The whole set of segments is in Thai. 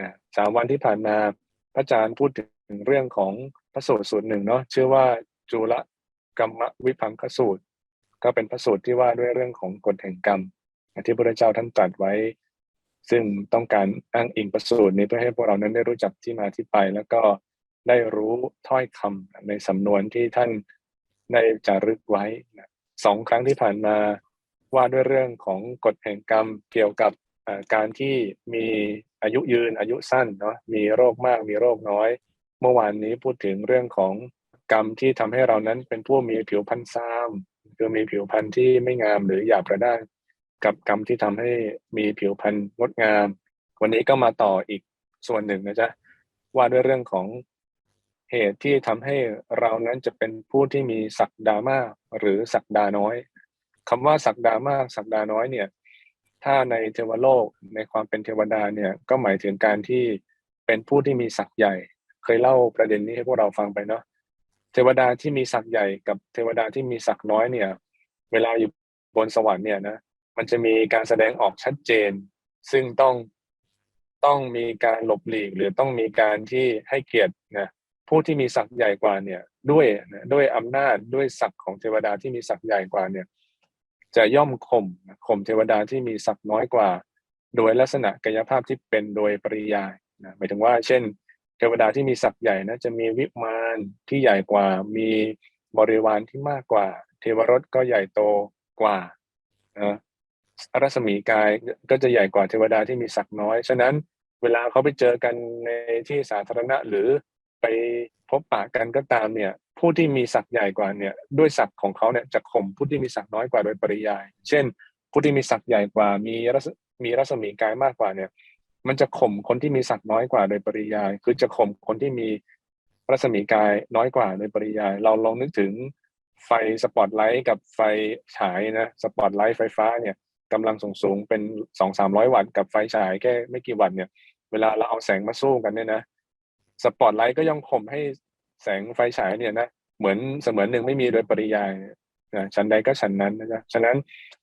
นะสามวันที่ผ่านมาพระอาจารย์พูดถึงเรื่องของพระสูตรสูตรหนึ่งเนาะชื่อว่าจุลกรรมวิพังคสูตร ก็เป็นพระสูตรที่ว่าด้วยเรื่องของกฎแห่งกรรมที่พระเจ้าท่านตรัสไว้ ซึ่งต้องการอ้างอิงประสูตรนี้เพื่อให้พวกเรานั้นได้รู้จักที่มาที่ไป แล้วก็ได้รู้ถ้อยคำในสำนวนที่ท่านได้จารึกไว้สองครั้งที่ผ่านมาว่าด้วยเรื่องของกฎแห่งกรรมเกี่ยวกับการที่มี อายุยืนอายุสั้นเนาะมีโรคมากมีโรคน้อย เมื่อวานนี้พูดถึงเรื่องของกรรมที่ทำให้เรานั้นเป็นผู้มีผิวพรรณซ้ำคือมีผิวพรรณที่ไม่งามหรือหยาบกระด้างกับกรรมที่ทำให้มีผิวพรรณงดงาม วันนี้ก็มาต่ออีกส่วนหนึ่งนะจ๊ะว่าด้วยเรื่องของเหตุที่ทำให้เรานั้นจะเป็นผู้ที่มีศักดามากหรือศักดาน้อยคำว่าศักดามากศักดาน้อยเนี่ย ถ้าในเทวโลกในความเป็นเทวดาเนี่ยก็หมายถึงการที่เป็นผู้ที่มีศักย์ใหญ่ เคยเล่าประเด็นนี้ให้พวกเราฟังไปเนาะเทวดาที่มีศักย์ใหญ่กับเทวดาที่มีศักย์น้อยเนี่ย เวลาอยู่บนสวรรค์เนี่ยนะมันจะมีการแสดงออกชัดเจน ซึ่งต้องต้องมีการหลบหลีกหรือต้องมีการที่ให้เกียรตินะผู้ที่มีศักย์ใหญ่กว่าเนี่ยด้วยนะด้วยอำนาจด้วยศักดิ์ของเทวดาที่มีศักย์ใหญ่กว่าเนี่ย จะย่อมข่มข่มเทวดาที่มีศักดิ์น้อยกว่า โดยลักษณะกายภาพที่เป็นโดยปริยายนะหมายถึงว่า เช่น เทวดาที่มีศักย์ใหญ่นะจะมีวิมานที่ใหญ่กว่า มีบริวารที่มากกว่า เทวรสก็ใหญ่โตกว่านะรัศมีกายก็จะใหญ่กว่าเทวดาที่มีศักดิ์น้อย ฉะนั้นเวลาเขาไปเจอกันในที่สาธารณะหรือไปพบปะกันก็ตามเนี่ย ผู้ที่มีศักย์ใหญ่กว่าเนี่ยด้วยศักดิ์ของเขาเนี่ยจะข่มผู้ที่มีศักดิ์น้อยกว่าโดยปริยาย เช่น ผู้ที่มีศักย์ใหญ่กว่ามีรัศมีรัศมีกายมากกว่าเนี่ย มันจะข่มคนที่มีศักดิ์น้อยกว่าโดยปริยาย คือจะข่มคนที่มีรัศมีกายน้อยกว่าโดยปริยาย เราลองนึกถึงไฟสปอตไลท์กับไฟฉายนะสปอตไลท์ไฟฟ้าเนี่ยกำลังสูงสูงเป็นสองสามร้อยวัตต์กับไฟฉายแค่ไม่กี่วัตต์เนี่ย เวลาเราเอาแสงมาสู้กันเนี่ยนะสปอตไลท์ก็ยังข่มให้ แสงไฟฉายเนี่ยนะเหมือนเสมือนหนึ่งไม่มีโดยปริยายนะชั้นใดก็ชั้นนั้นนะจ๊ะฉะนั้น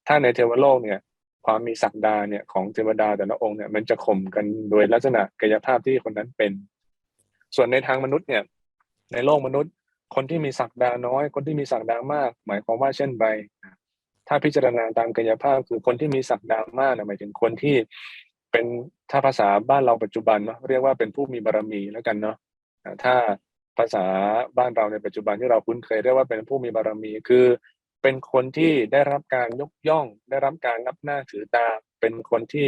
ถ้าในเทวโลกเนี่ย ความมีศักดาเนี่ยของเทวดาแต่ละองค์เนี่ยมันจะข่มกันโดยลักษณะกายภาพที่คนนั้นเป็น ส่วนในทางมนุษย์เนี่ย ในโลกมนุษย์ คนที่มีศักดาน้อย คนที่มีศักดามาก หมายความว่าเช่นไรถ้าพิจารณาตามกายภาพคือคนที่มีศักดามากนะหมายถึงคนที่เป็นถ้าภาษาบ้านเราปัจจุบันเนาะเรียกว่าเป็นผู้มีบารมีแล้วกันเนาะถ้า ภาษาบ้านเราในปัจจุบันที่เราคุ้นเคยเรียกว่าเป็นผู้มีบารมี คือ เป็นคนที่ได้รับการยกย่อง ได้รับการนับหน้าถือตา เป็นคนที่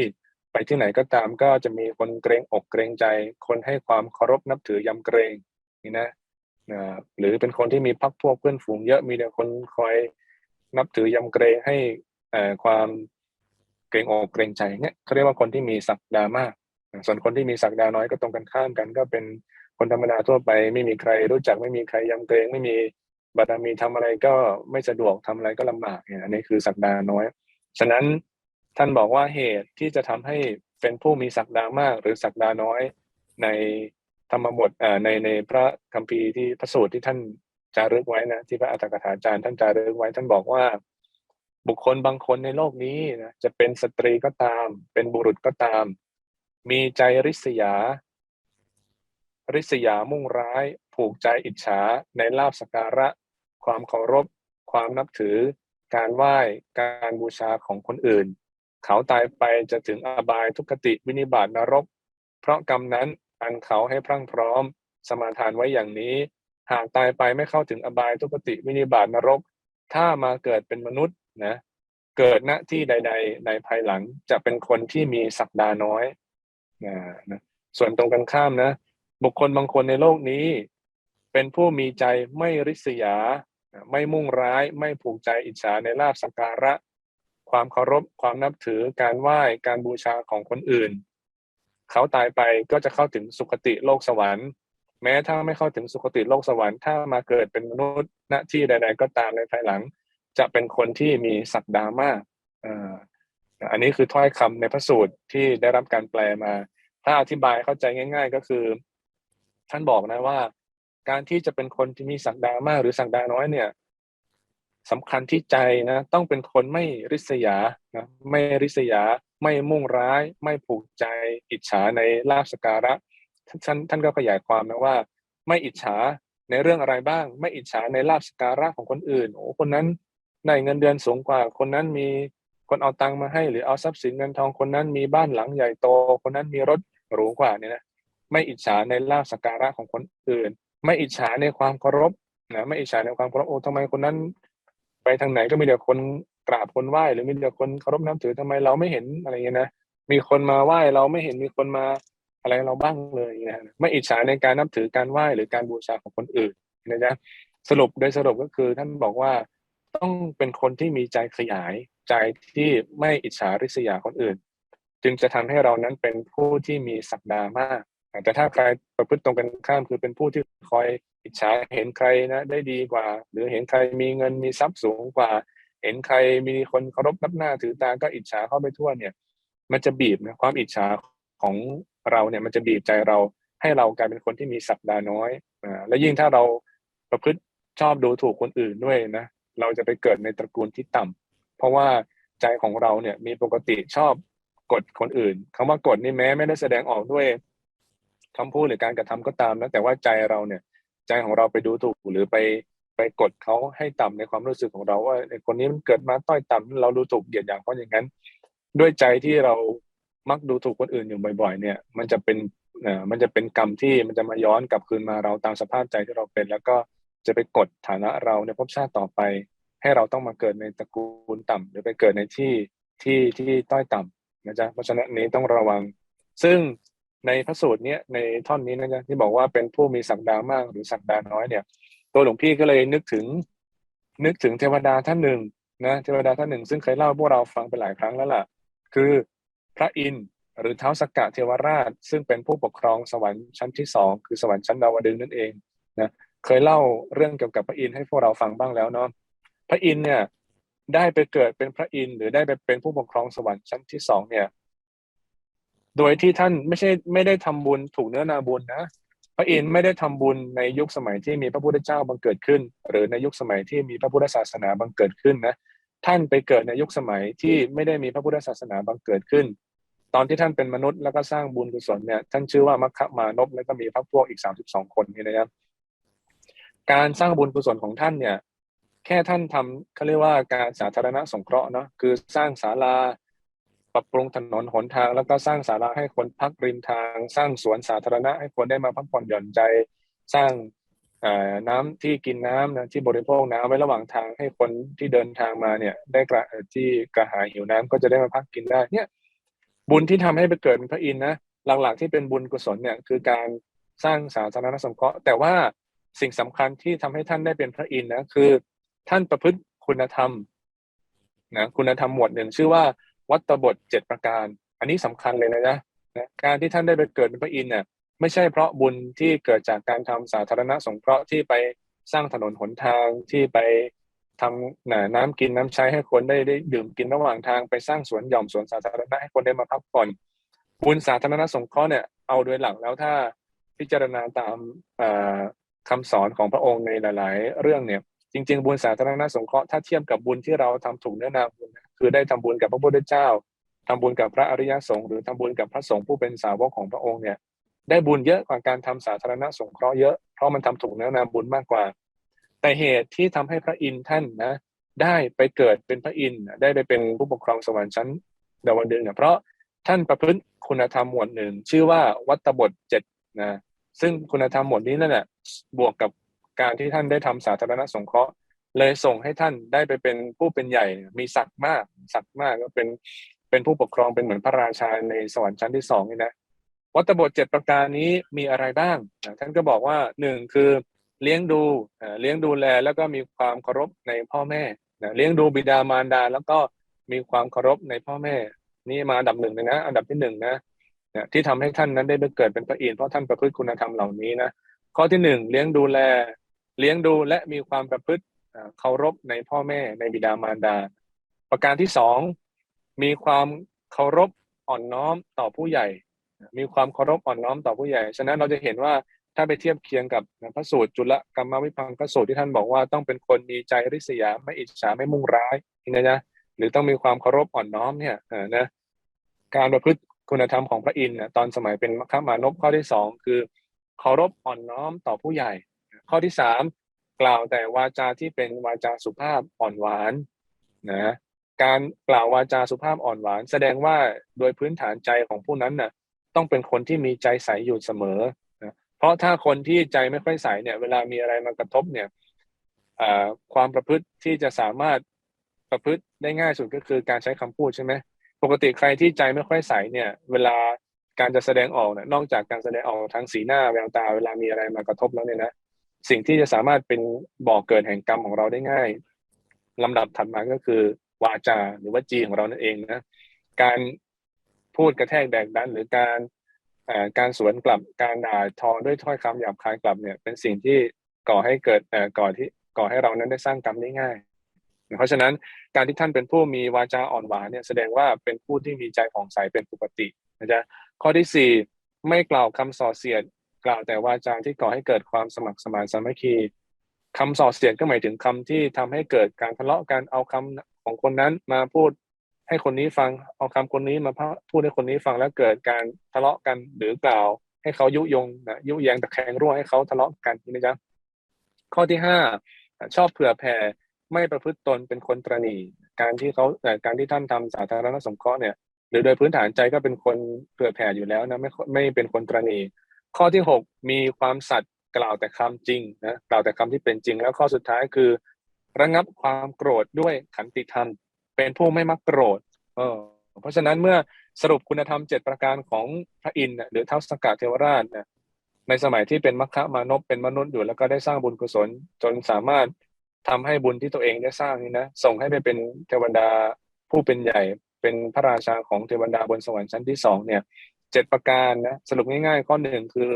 ไปที่ไหนก็ตามก็จะมีคนเกรงอกเกรงใจ คนให้ความเคารพนับถือยำเกรงนี่นะหรือเป็นคนที่มีพักพวกเพื่อนฝูงเยอะมีแต่คนคอยนับถือยำเกรงให้ความเกรงอกเกรงใจเนี่ยเขาเรียกว่าคนที่มีศักดามาก ส่วนคนที่มีศักดาน้อยก็ตรงกันข้ามกันก็เป็น คนธรรมดาทั่วไป ไม่มีใครรู้จักไม่มีใครยำเกรงไม่มีบารมีทำอะไรก็ไม่สะดวกทำอะไรก็ลำบากเนี่ยอันนี้คือศักดาน้อย ฉะนั้นท่านบอกว่าเหตุที่จะทำให้เป็นผู้มีศักดามาก หรือศักดาน้อยในธรรมบทในในพระคัมภีร์ที่พระสูตรที่ท่านจารึกไว้นะที่พระอัตถกถาจารย์ท่านจารึกไว้ท่านบอกว่า บุคคลบางคนในโลกนี้นะจะเป็นสตรีก็ตาม เป็นบุรุษก็ตาม มีใจริษยา ริษยามุ่งร้าย ผูกใจอิจฉาในลาบสการะ ความเคารพ ความนับถือ การไหว้ การบูชาของคนอื่น เขาตายไปจะถึงอบายทุกขติวินิบาตนรก เพราะกรรมนั้นอันเขาให้พรั่งพร้อม สมาทานไว้อย่างนี้ หากตายไปไม่เข้าถึงอบายทุกขติวินิบาตนรก ถ้ามาเกิดเป็นมนุษย์นะเกิดณที่ใด ๆ ในภายหลังจะเป็นคนที่มีศักดาน้อยนะส่วนตรงกันข้ามนะ บุคคลบางคนในโลกนี้ เป็นผู้มีใจไม่ริษยา ไม่มุ่งร้าย ไม่ผูกใจอิจฉาในลาบสักการะ ความเคารพ ความนับถือ การไหว้ การบูชาของคนอื่น เขาตายไปก็จะเข้าถึงสุคติโลกสวรรค์ แม้ถ้าไม่เข้าถึงสุคติโลกสวรรค์ ถ้ามาเกิดเป็นมนุษย์ณที่ใด ๆ ก็ตามในภายหลัง จะเป็นคนที่มีศักดามากอันนี้คือถ้อยคำในพระสูตรที่ได้รับการแปลมา ถ้าอธิบายเข้าใจง่าย ๆ ก็คือ ท่านบอกนะว่า การที่จะเป็นคนที่มีศักดามาก หรือศักดาน้อยเนี่ยสำคัญที่ใจนะต้องเป็นคนไม่ริษยานะไม่ริษยา ไม่มุ่งร้าย ไม่ผูกใจอิจฉาในลาภสการะท่านท่านก็ขยายความนะว่า ไม่อิจฉาในเรื่องอะไรบ้าง ไม่อิจฉาในลาภสการะของคนอื่นโอ้คนนั้นได้เงินเดือนสูงกว่า คนนั้นมีคนเอาตังค์มาให้ หรือเอาทรัพย์สินเงินทองคนนั้นมีบ้านหลังใหญ่โต คนนั้นมีรถหรูกว่าเนี่ยนะ ไม่อิจฉาในลาภสการะของคนอื่น ไม่อิจฉาในความเคารพนะไม่อิจฉาในความเคารพโอ้ทำไมคนนั้น ไปทางไหนก็มีแต่คนกราบคนไหว้หรือมีแต่คนเคารพนับถือทำไมเราไม่เห็นอะไรเงี้ยนะมีคนมาไหว้เราไม่เห็นมีคนมาอะไรเราบ้างเลยนะไม่อิจฉาในการนับถือการไหว้หรือการบูชาของคนอื่นนะจ๊ะสรุปโดยสรุปก็คือท่านบอกว่าต้องเป็นคนที่มีใจขยายใจที่ไม่อิจฉาริษยาคนอื่น จึงจะทำให้เรานั้นเป็นผู้ที่มีศักดามาก แต่ถ้าใครประพฤติตรงกันข้ามคือเป็นผู้ที่คอยอิจฉาเห็นใครนะได้ดีกว่า หรือเห็นใครมีเงินมีทรัพย์สูงกว่า เห็นใครมีคนเคารพนับหน้าถือตาก็อิจฉาเข้าไปทั่วเนี่ย มันจะบีบนะความอิจฉาของเราเนี่ยมันจะบีบใจเราให้เรากลายเป็นคนที่มีศักดาน้อยอ่าและยิ่งถ้าเราประพฤติชอบดูถูกคนอื่นด้วยนะเราจะไปเกิดในตระกูลที่ต่ำเพราะว่าใจของเราเนี่ยมีปกติชอบกดคนอื่นคำว่ากดนี่แม้ไม่ได้แสดงออกด้วย คำพูดหรือการกระทำก็ตามนะแต่ว่าใจเราเนี่ย ใจของเราไปดูถูกหรือไปไปกดเขาให้ต่ำในความรู้สึกของเราว่าคนนี้มันเกิดมาต้อยต่ำเราดูถูกเกียดอย่างเพราะอย่างนั้น ด้วยใจที่เรามักดูถูกคนอื่นอยู่บ่อย ๆ เนี่ย มันจะเป็นเอ่อมันจะเป็นกรรมที่มันจะมาย้อนกลับคืนมาเราตามสภาพใจที่เราเป็น แล้วก็จะไปกดฐานะเราในภพชาติต่อไป ให้เราต้องมาเกิดในตระกูลต่ำหรือไปเกิดในที่ที่ที่ต้อยต่ำนะจ๊ะเพราะฉะนั้นนี้ต้องระวัง ซึ่ง ในพระสูตรเนี้ยในท่อนนี้นะจ๊ะที่บอกว่าเป็นผู้มีสักดามากหรือสักดาน้อยเนี่ย ตัวหลวงพี่ก็เลยนึกถึง นึกถึงเทวดาท่านหนึ่งนะเทวดาท่านหนึ่งซึ่งเคยเล่าพวกเราฟังไปหลายครั้งแล้วล่ะ คือพระอินทร์หรือเท้าสกกะเทวราช ซึ่งเป็นผู้ปกครองสวรรค์ชั้นที่สองคือสวรรค์ชั้นดาวดึงนั่นเองนะเคยเล่าเรื่องเกี่ยวกับพระอินทร์ให้พวกเราฟังบ้างแล้วเนาะพระอินทร์เนี่ยได้ไปเกิดเป็นพระอินทร์หรือได้ไปเป็นผู้ปกครองสวรรค์ชั้นที่สองเนี่ย โดยที่ท่านไม่ใช่ไม่ได้ทำบุญถูกเนื้อนาบุญนะพระอินทร์ไม่ได้ทำบุญในยุคสมัยที่มีพระพุทธเจ้าบังเกิดขึ้น หรือในยุคสมัยที่มีพระพุทธศาสนาบังเกิดขึ้นนะท่านไปเกิดในยุคสมัยที่ไม่ได้มีพระพุทธศาสนาบังเกิดขึ้น ตอนที่ท่านเป็นมนุษย์แล้วก็สร้างบุญกุศลเนี่ยท่านชื่อว่ามัคคะมานพแล้วก็มีพรรคพวกอีกสามสิบสองคนนี่นะครับการสร้างบุญกุศลของท่านเนี่ยแค่ท่านทำเขาเรียกว่าการสาธารณสงเคราะห์เนาะคือสร้างศาลา ปรับปรุงถนนหนทาง แล้วก็สร้างศาลาให้คนพักริมทาง สร้างสวนสาธารณะให้คนได้มาพักผ่อนหย่อนใจ สร้างน้ำที่กินน้ำนะที่บริโภคน้ำไว้ระหว่างทางให้คนที่เดินทางมาเนี่ยได้กระที่กระหายหิวน้ำก็จะได้มาพักกินได้เนี่ยบุญที่ทำให้ไปเกิดเป็นพระอินทร์นะหลักๆที่เป็นบุญกุศลเนี่ยคือการสร้างสาธารณสงเคราะห์แต่ว่าสิ่งสำคัญที่ทำให้ท่านได้เป็นพระอินทร์นะคือ ท่านประพฤติคุณธรรมนะคุณธรรมหมวดหนึ่งชื่อว่า วัตบทเจ็ดประการ อันนี้สำคัญเลยนะนะการที่ท่านได้ไปเกิดเป็นพระอินทร์เนี่ยไม่ใช่เพราะบุญที่เกิดจากการทำสาธารณสงเคราะห์ที่ไปสร้างถนนหนทางที่ไปทำนน้ำกินน้ำใช้ให้คนได้ได้ดื่มกินระหว่างทางไปสร้างสวนหย่อมสวนสาธารณะให้คนได้มาพักผ่อนบุญสาธารณสงเคราะห์เนี่ยเอาโดยหลักแล้วถ้าพิจารณาตามคำสอนของพระองค์ในหลาย ๆ เรื่องเนี่ยจริง ๆ บุญสาธารณสงเคราะห์ถ้าเทียบกับบุญที่เราทำถูกเนื้อนาบุญ คือได้ทำบุญกับพระพุทธเจ้าทำบุญกับพระอริยสงฆ์หรือทำบุญกับพระสงฆ์ผู้เป็นสาวกของพระองค์เนี่ยได้บุญเยอะกว่าการทำสาธารณสงเคราะห์เยอะเพราะมันทำถูกเนื้อนาบุญมากกว่า แต่เหตุที่ทำให้พระอินทร์ท่านนะได้ไปเกิดเป็นพระอินทร์ได้ไปเป็นผู้ปกครองสวรรค์ชั้นดาวดึงเนี่ยเพราะท่านประพฤติคุณธรรมหมวดหนึ่งชื่อว่าวัตบทเจ็ดนะซึ่งคุณธรรมหมวดนี้นั่นแหละบวกกับการที่ท่านได้ทำสาธารณสงเคราะห์ เลยส่งให้ท่านได้ไปเป็นผู้เป็นใหญ่ มีศักดิ์มากศักดิ์มากก็เป็นเป็นผู้ปกครองเป็นเหมือนพระราชาในสวรรค์ชั้นที่สองนี่นะวัตบทเจ็ดประการนี้มีอะไรบ้าง ท่านก็บอกว่าหนึ่งคือเลี้ยงดูเลี้ยงดูแลแล้วก็มีความเคารพในพ่อแม่เลี้ยงดูบิดามารดา แล้วก็มีความเคารพในพ่อแม่ นี่มาอันดับหนึ่งเลยนะ อันดับที่หนึ่งนะที่ทำให้ท่านนั้นได้ไปเกิดเป็นพระอินทร์เพราะท่านประพฤติคุณธรรมเหล่านี้นะข้อที่หนึ่งเลี้ยงดูแลเลี้ยงดูและมีความประพฤติ เคารพในพ่อแม่ในบิดามารดา ประการที่สองมีความเคารพอ่อนน้อมต่อผู้ใหญ่ มีความเคารพอ่อนน้อมต่อผู้ใหญ่ ฉะนั้นเราจะเห็นว่าถ้าไปเทียบเคียงกับพระสูตรจุลกรรมวิพังคสูตรที่ท่านบอกว่าต้องเป็นคนมีใจริษยาไม่อิจฉาไม่มุ่งร้ายนะนะหรือต้องมีความเคารพอ่อนน้อมเนี่ยนะการประพฤติคุณธรรมของพระอินทร์ตอนสมัยเป็นมัคคมานพข้อที่สองคือเคารพอ่อนน้อมต่อผู้ใหญ่ ข้อที่สาม กล่าวแต่วาจาที่เป็นวาจาสุภาพอ่อนหวานนะการกล่าววาจาสุภาพอ่อนหวาน แสดงว่าโดยพื้นฐานใจของผู้นั้นน่ะต้องเป็นคนที่มีใจใสอยู่เสมอนะเพราะถ้าคนที่ใจไม่ค่อยใสเนี่ย เวลามีอะไรมากระทบเนี่ยความประพฤติที่จะสามารถประพฤติได้ง่ายสุดก็คือการใช้คำพูดใช่ไหมปกติใครที่ใจไม่ค่อยใสเนี่ย เวลาการจะแสดงออกเนี่ยนอกจากการแสดงออกทางสีหน้าแววตา เวลามีอะไรมากระทบแล้วเนี่ยนะ สิ่งที่จะสามารถเป็นบ่อกเกิดแห่งกรรมของเราได้ง่ายลำดับถัดมาก็คือ วาจาหรือว่าจีของเรานั่นเองนะการพูดกระแทกแดกดัน หรือการการสวนกลับการด่าทอด้วยถ้อยคำหยาบคายกลับเนี่ย เป็นสิ่งที่ก่อให้เกิดก่อที่ก่อให้เรานั้นได้สร้างกรรมได้ง่าย เพราะฉะนั้นการที่ท่านเป็นผู้มีวาจาอ่อนหวานเนี่ยแสดงว่าเป็นผู้ที่มีใจผ่องใสเป็นปกตินะจ๊ะข้อที่สี่ไม่กล่าวคำส่อเสียด กล่าวแต่วาจาที่ก่อให้เกิดความสมัครสมานสามัคคีคำส่อเสียดก็หมายถึงคำที่ทำให้เกิดการทะเลาะกันเอาคำของคนนั้นมาพูดให้คนนี้ฟังเอาคำคนนี้มาพูดให้คนนี้ฟังแล้วเกิดการทะเลาะกันหรือกล่าว ให้เขายุยงนะยุแยงตะแคงรั่วให้เขาทะเลาะกันนะจ๊ะข้อที่ห้าชอบเผื่อแผ่ไม่ประพฤติตนเป็นคนตรณีการที่เขาการที่ท่านทำสาธารณสงเคราะห์เนี่ยหรือโดยพื้นฐานใจก็เป็นคนเผื่อแผ่อยู่แล้วนะไม่ไม่เป็นคนตรณี ข้อที่หกมีความสัตย์กล่าวแต่คำจริงนะกล่าวแต่คำที่เป็นจริง แล้วข้อสุดท้ายคือ ระงับความโกรธด้วยขันติธรรม เป็นผู้ไม่มักโกรธเออเพราะฉะนั้นเมื่อสรุปคุณธรรมเจ็ดประการของพระอินทร์หรือท้าวสกกัดเทวราชนะในสมัยที่เป็นมัคคะมานพเป็นมนุษย์อยู่แล้วก็ได้สร้างบุญกุศล จนสามารถทำให้บุญที่ตัวเองได้สร้างนี่นะส่งให้ไปเป็นเทวดาผู้เป็นใหญ่เป็นพระราชาของเทวดาบนสวรรค์ชั้นที่สองเนี่ย เจ็ดประการนะสรุปง่ายๆ ข้อหนึ่งคือ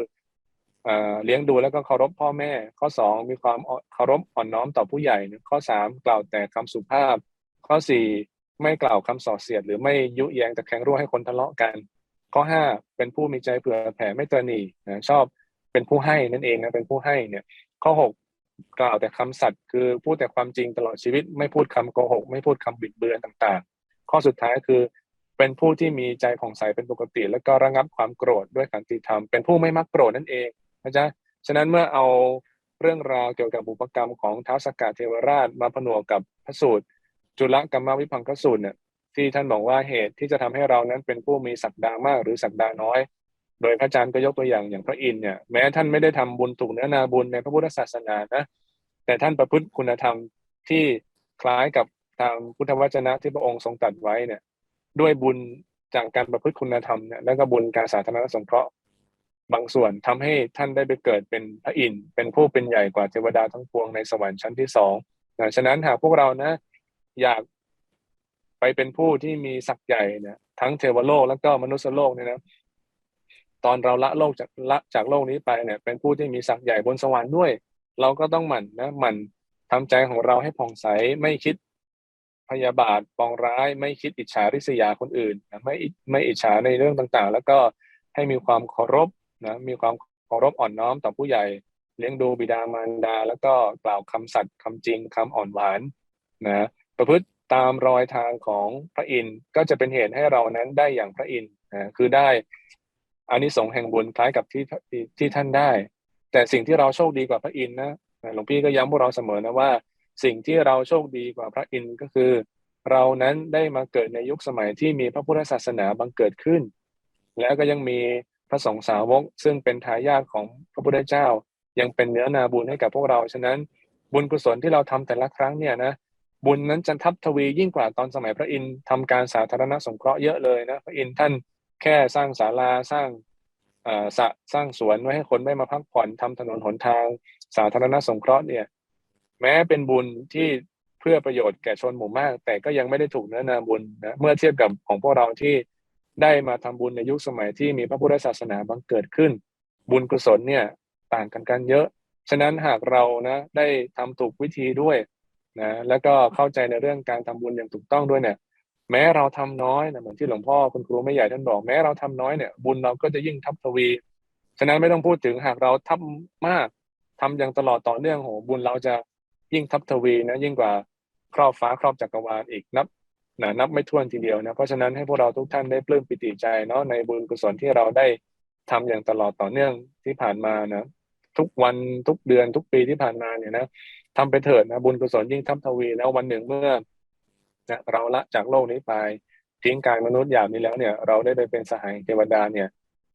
เลี้ยงดูแล้วก็เคารพพ่อแม่ ข้อสองมีความเคารพอ่อนน้อมต่อผู้ใหญ่ ข้อสามกล่าวแต่คำสุภาพ ข้อสี่ไม่กล่าวคำส่อเสียด หรือไม่ยุแยงแต่แข่งรั่วให้คนทะเลาะกัน ข้อห้าเป็นผู้มีใจเผื่อแผ่ไม่ตรนีนะชอบเป็นผู้ให้นั่นเองนะเป็นผู้ให้เนี่ย ข้อหกกล่าวแต่คำสัตย์คือพูดแต่ความจริงตลอดชีวิต ไม่พูดคำโกหก ไม่พูดคำบิดเบือนต่างๆ ข้อสุดท้ายคือ เป็นผู้ที่มีใจผ่องใสเป็นปกติ แล้วก็ระงับความโกรธด้วยขันติธรรม เป็นผู้ไม่มักโกรธนั่นเองนะจ๊ะฉะนั้นเมื่อเอาเรื่องราวเกี่ยวกับบุพกรรมของท้าวสกกัดเทวราชมาผนวกกับพระสูตร จุลกรรมวิพังคสูตรเนี่ยที่ท่านบอกว่าเหตุที่จะทำให้เรานั้นเป็นผู้มีศักดามากหรือศักดาน้อย โดยพระอาจารย์ก็ยกตัวอย่างอย่างพระอินเนี่ยแม้ท่านไม่ได้ทำบุญถูกเนื้อนาบุญในพระพุทธศาสนานะแต่ท่านประพฤติคุณธรรมที่คล้ายกับทางพุทธวจนะที่พระองค์ทรงตรัสไว้เนี่ย ด้วยบุญจากการประพฤติคุณธรรมเนี่ยแล้วก็บุญการสาธารณสงเคราะห์บางส่วนทำให้ท่านได้ไปเกิดเป็นพระอินทร์เป็นผู้เป็นใหญ่กว่าเทวดาทั้งปวงในสวรรค์ชั้นที่สองนะฉะนั้นหากพวกเรานะ อยากไปเป็นผู้ที่มีศักย์ใหญ่เนี่ยทั้งเทวโลกแล้วก็มนุษยโลกเนี่ยนะตอนเราละโลกจากละจากโลกนี้ไปเนี่ย เป็นผู้ที่มีศักย์ใหญ่บนสวรรค์ด้วย เราก็ต้องหมั่นนะหมั่นทำใจของเราให้ผ่องใสไม่คิด พยาบาทปองร้ายไม่คิดอิจฉาริษยาคนอื่นนะไม่ไม่อิจฉาในเรื่องต่างๆ แล้วก็ให้มีความเคารพนะมีความเคารพอ่อนน้อมต่อผู้ใหญ่เลี้ยงดูบิดามารดา แล้วก็กล่าวคำสัตย์คำจริงคำอ่อนหวานนะประพฤติตามรอยทางของพระอินทร์ก็จะเป็นเหตุให้เรานั้นได้อย่างพระอินทร์นะคือได้อานิสงส์แห่งบุญคล้ายกับที่ที่ท่านได้ แต่สิ่งที่เราโชคดีกว่าพระอินทร์นะหลวงพี่ก็ย้ำพวกเราเสมอนะว่า สิ่งที่เราโชคดีกว่าพระอินทร์ก็คือ เรานั้นได้มาเกิดในยุคสมัยที่มีพระพุทธศาสนาบังเกิดขึ้น แล้วก็ยังมีพระสงฆ์สาวกซึ่งเป็นทายาทของพระพุทธเจ้า ยังเป็นเนื้อนาบุญให้กับพวกเราฉะนั้นบุญกุศลที่เราทำแต่ละครั้งเนี่ยนะบุญนั้นจะทับทวียิ่งกว่าตอนสมัยพระอินทร์ทำการสาธารณสงเคราะห์เยอะเลยนะพระอินทร์ท่านแค่สร้างศาลาสร้างสะสร้างสวนไว้ให้คนได้มาพักผ่อนทำถนนหนทาง สาธารณสงเคราะห์เนี่ย แม้เป็นบุญที่เพื่อประโยชน์แก่ชนหมู่มาก แต่ก็ยังไม่ได้ถูกเนื้อนาบุญนะเมื่อเทียบกับของพวกเราที่ได้มาทำบุญในยุคสมัยที่มีพระพุทธศาสนาบังเกิดขึ้น บุญกุศลเนี่ยต่างกันกันเยอะ ฉะนั้นหากเรานะได้ทำถูกวิธีด้วยนะแล้วก็เข้าใจในเรื่องการทำบุญอย่างถูกต้องด้วยเนี่ย แม้เราทำน้อยนะเหมือนที่หลวงพ่อคุณครูไม่ใหญ่ท่านบอกแม้เราทำน้อยเนี่ยบุญเราก็จะยิ่งทับทวี ฉะนั้นไม่ต้องพูดถึงหากเราทำมากทำอย่างตลอดต่อเนื่องโหบุญเราจะ ยิ่งทับทวีนะยิ่งกว่าครอบฟ้าครอบจักรวาลอีกนับนะนับไม่ถ้วนทีเดียวนะเพราะฉะนั้นให้พวกเราทุกท่านได้ปลื้มปิติใจเนาะในบุญกุศลที่เราได้ทำอย่างตลอดต่อเนื่องที่ผ่านมานะทุกวันทุกเดือนทุกปีที่ผ่านมาเนี่ยนะทำไปเถิดนะบุญกุศลยิ่งทับทวีแล้ววันหนึ่งเมื่อนะเราละจากโลกนี้ไปทิ้งกายมนุษย์อย่างนี้แล้วเนี่ย เราได้ไปเป็นสหายเทวดาเนี่ย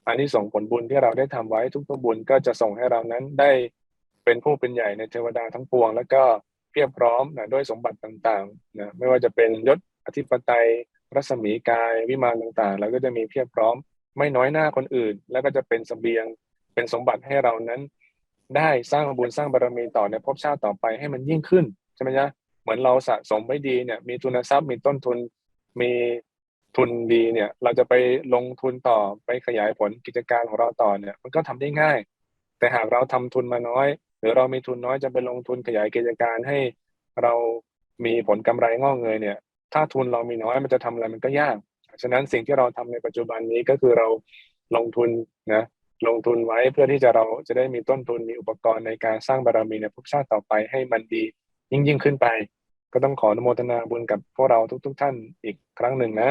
อันนี้ส่งผลบุญที่เราได้ทำไว้ทุกๆบุญก็จะส่งให้เรานั้นได้ เป็นผู้เป็นใหญ่ในเทวดาทั้งปวง แล้วก็เพียบพร้อมนะด้วยสมบัติต่างๆนะไม่ว่าจะเป็นยศอธิปไตยรัศมีกายวิมานต่างๆ แล้วก็จะมีเพียบพร้อม ไม่น้อยหน้าคนอื่น แล้วก็จะเป็นสเสบียงเป็นสมบัติให้เรานั้น ได้สร้างบุญสร้างบารมีต่อในภพชาติต่อไปให้มันยิ่งขึ้นใช่ไหมจ๊ะเหมือนเราสะสมไว้ดีเนี่ยมีทุนทรัพย์มีต้นทุนมีทุนดีเนี่ยเราจะไปลงทุนต่อไปขยายผลกิจการของเราต่อเนี่ยมันก็ทำได้ง่าย แต่หากเราทำทุนมาน้อย หรือเรามีทุนน้อยจะไปลงทุนขยายกิจการให้เรามีผลกำไรงอกเงยเนี่ย ถ้าทุนเรามีน้อยมันจะทำอะไรมันก็ยาก ฉะนั้นสิ่งที่เราทำในปัจจุบันนี้ก็คือเราลงทุนนะลงทุนไว้เพื่อที่จะเราจะได้มีต้นทุนมีอุปกรณ์ในการสร้างบารมีในภพชาติต่อไปให้มันดียิ่งยิ่งขึ้นไป ก็ต้องขออนุโมทนาบุญกับพวกเราทุก ๆ ท่านอีกครั้งหนึ่งนะ